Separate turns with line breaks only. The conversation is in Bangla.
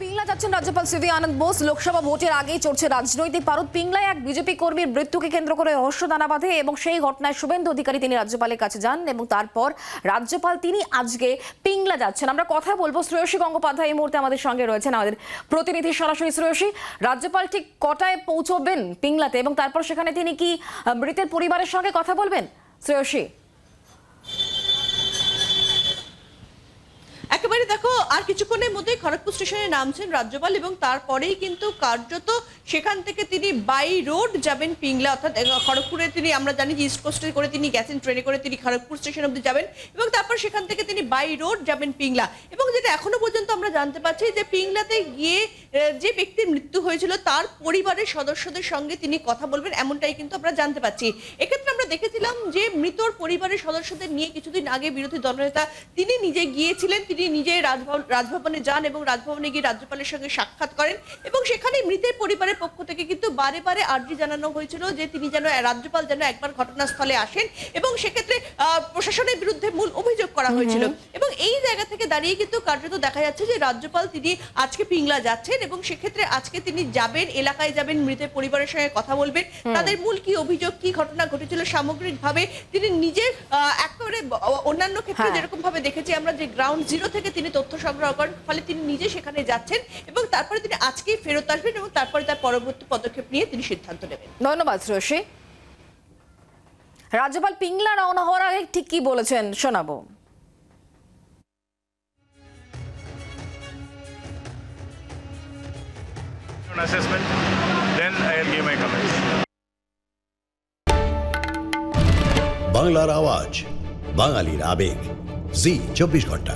পিংলা যাচ্ছেন রাজ্যপাল সিভি আনন্দ বোস। লোকসভা ভোটের আগেই চড়ছে রাজনৈতিক পারদ। পিংলায় এক বিজেপি কর্মীর মৃত্যুকে কেন্দ্র করে রহস্য দানা বাঁধে এবং সেই ঘটনায় শুভেন্দু অধিকারী তিনি রাজ্যপালের কাছে যান এবং তারপর রাজ্যপাল তিনি আজকে পিংলা যাচ্ছেন। আমরা কথা বলব শ্রেয়সী গঙ্গোপাধ্যায় এই মুহূর্তে আমাদের সঙ্গে রয়েছেন, আমাদের প্রতিনিধি সরাসরি শ্রেয়সী। রাজ্যপাল ঠিক কটায় পৌঁছবেন পিংলাতে এবং তারপর সেখানে তিনি কি মৃতের পরিবারের সঙ্গে কথা বলবেন? শ্রেয়সী।
একেবারে দেখো, আর কিছুক্ষণের মধ্যেই খড়গপুর স্টেশনে নামছেন রাজ্যপাল এবং তারপরেই কিন্তু কার্যত সেখান থেকে তিনি বাই রোড যাবেন পিংলা। অর্থাৎ খড়গপুরে তিনি, আমরা জানি যে ইস্ট কোস্টে করে তিনি গেছেন ট্রেনে করে তিনি খড়গপুর স্টেশন অব্দি যাবেন এবং তারপর সেখান থেকে তিনি বাই রোড যাবেন পিংলা। যেটা এখনও পর্যন্ত আমরা জানতে পারছি যে পিংলাতে গিয়ে যে ব্যক্তির মৃত্যু হয়েছিল তার পরিবারের সদস্যদের সঙ্গে তিনি কথা বলবেন এমনটাই কিন্তু আমরা জানতে পারছি। এক্ষেত্রে আমরা দেখেছিলাম যে মৃতর পরিবারের সদস্যদের নিয়ে কিছুদিন আগে বিরোধী দলনেতা তিনি নিজে গিয়েছিলেন তিনি নিজে রাজভবন রাজভবনে যান এবং রাজভবনে গিয়ে রাজ্যপালের সঙ্গে সাক্ষাৎ করেন এবং সেখানে মৃতের পরিবারের পক্ষ থেকে কিন্তু বারে বারে আর্জি জানানো হয়েছিল যে তিনি যেন রাজ্যপাল যেন একবার ঘটনাস্থলে আসেন এবং সেক্ষেত্রে আহ, প্রশাসনের বিরুদ্ধে মূল অভিযোগ করা হয়েছিল। এই জায়গা থেকে দাঁড়িয়ে কিন্তু কার্যত দেখা যাচ্ছে যে রাজ্যপাল তিনি আজকে পিংলা যাচ্ছেন এবং সেক্ষেত্রে আজকে তিনি যাবেন এলাকায় যাবেন মৃতের পরিবারের সঙ্গে কথা বলবেন। তাদের মূল কি অভিযোগ কি ঘটনা ঘটেছিল সামগ্রিকভাবে? তিনি নিজে আহ, একেবারে অন্যান্য ক্ষেত্রে
হ্যাঁ।
যেরকম ভাবে দেখেছি আমরা যে গ্রাউন্ড জিরো থেকে তিনি তথ্য সংগ্রহ করেন ফলে তিনি নিজে সেখানে যাচ্ছেন এবং তারপরে তিনি আজকেই ফেরত আসবেন এবং তারপরে তার পরবর্তী পদক্ষেপ নিয়ে তিনি সিদ্ধান্ত নেবেন।
ধন্যবাদ শ্রেয়সী রাজ্যপাল পিংলা রওনা হওয়ার আগে ঠিক কি বলেছেন শোনাবো।
an assessment, then I'll give my comments.
বাংলার আওয়াজ বাঙালির আবেগ জি চব্বিশ ঘন্টা